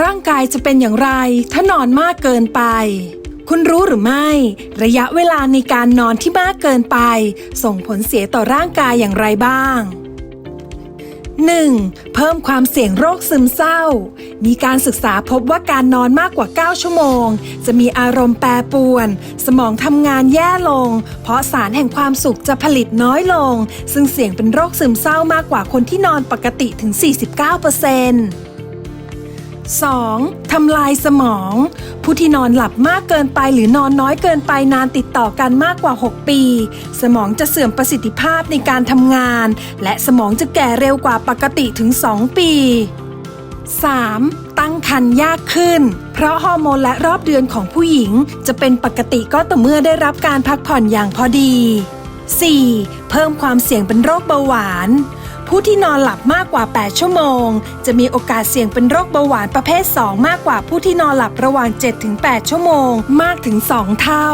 ร่างกายจะเป็นอย่างไร ถ้านอนมากเกินไป คุณรู้หรือไม่ ระยะเวลาในการนอนที่มากเกินไป ส่งผลเสียต่อร่างกายอย่างไรบ้าง 1. เพิ่มความเสี่ยงโรคซึมเศร้า มีการศึกษาพบว่าการนอนมากกว่า 9 ชั่วโมง จะมีอารมณ์แปรปรวน สมองทำงานแย่ลง เพราะสารแห่งความสุขจะผลิตน้อยลง ซึ่งเสี่ยงเป็นโรคซึมเศร้ามากกว่าคนที่นอนปกติถึง 49% 2. ทำลายสมอง ผู้ที่นอนหลับมากเกินไปหรือนอนน้อยเกินไปนานติดต่อกันมากกว่า 6 ปี สมองจะเสื่อมประสิทธิภาพในการทำงาน และสมองจะแก่เร็วกว่าปกติถึง 2 ปี 3. ตั้งครรภ์ยากขึ้น เพราะฮอร์โมนและรอบเดือนของผู้หญิง จะเป็นปกติก็ต่อเมื่อได้รับการพักผ่อนอย่างพอดี 4. เพิ่มความเสี่ยงเป็นโรคเบาหวาน ผู้ที่นอนหลับมากกว่า 8 ชั่วโมง จะมีโอกาสเสี่ยงเป็นโรคเบาหวานประเภท 2 มากกว่าผู้ที่นอนหลับระหว่าง 7-8 ชั่วโมง มากถึง 2 เท่า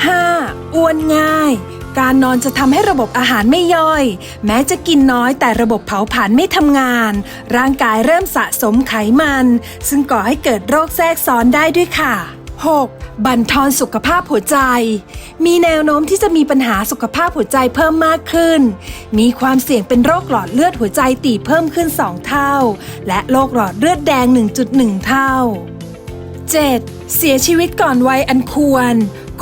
5. อ้วนง่าย การนอนจะทำให้ระบบอาหารไม่ย่อย แม้จะกินน้อยแต่ระบบเผาผลาญไม่ทำงาน ร่างกายเริ่มสะสมไขมัน ซึ่งก่อให้เกิดโรคแทรกซ้อนได้ด้วยค่ะ 6. บั่นทอนสุขภาพหัวใจ มีแนวโน้มที่จะมีปัญหาสุขภาพหัวใจเพิ่มมากขึ้น มีความเสี่ยงเป็นโรคหลอดเลือดหัวใจตีบเพิ่มขึ้น 2 เท่า และโรคหลอดเลือดแดง 1.1 เท่า 7. เสียชีวิตก่อนวัยอันควร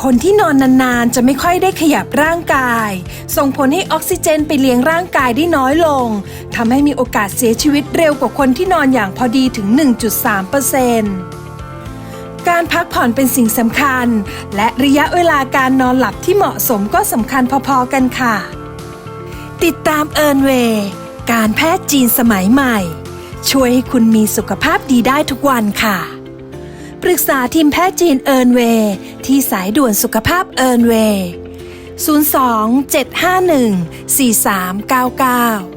คนที่นอนนานๆ จะไม่ค่อยได้ขยับร่างกาย ส่งผลให้ออกซิเจนไปเลี้ยงร่างกายได้น้อยลง ทำให้มีโอกาสเสียชีวิตเร็วกว่าคนที่นอนอย่างพอดีถึง 1.3% การพักผ่อนเป็นสิ่งสำคัญ และระยะเวลาการนอนหลับที่เหมาะสมก็สำคัญพอๆกันค่ะ ติดตามเอิร์นเวย์การแพทย์จีนสมัยใหม่ ช่วยให้คุณมีสุขภาพดีได้ทุกวันค่ะ ปรึกษาทีมแพทย์จีนเอิร์นเวย์ที่สายด่วนสุขภาพเอิร์นเวย์ 02 751 4399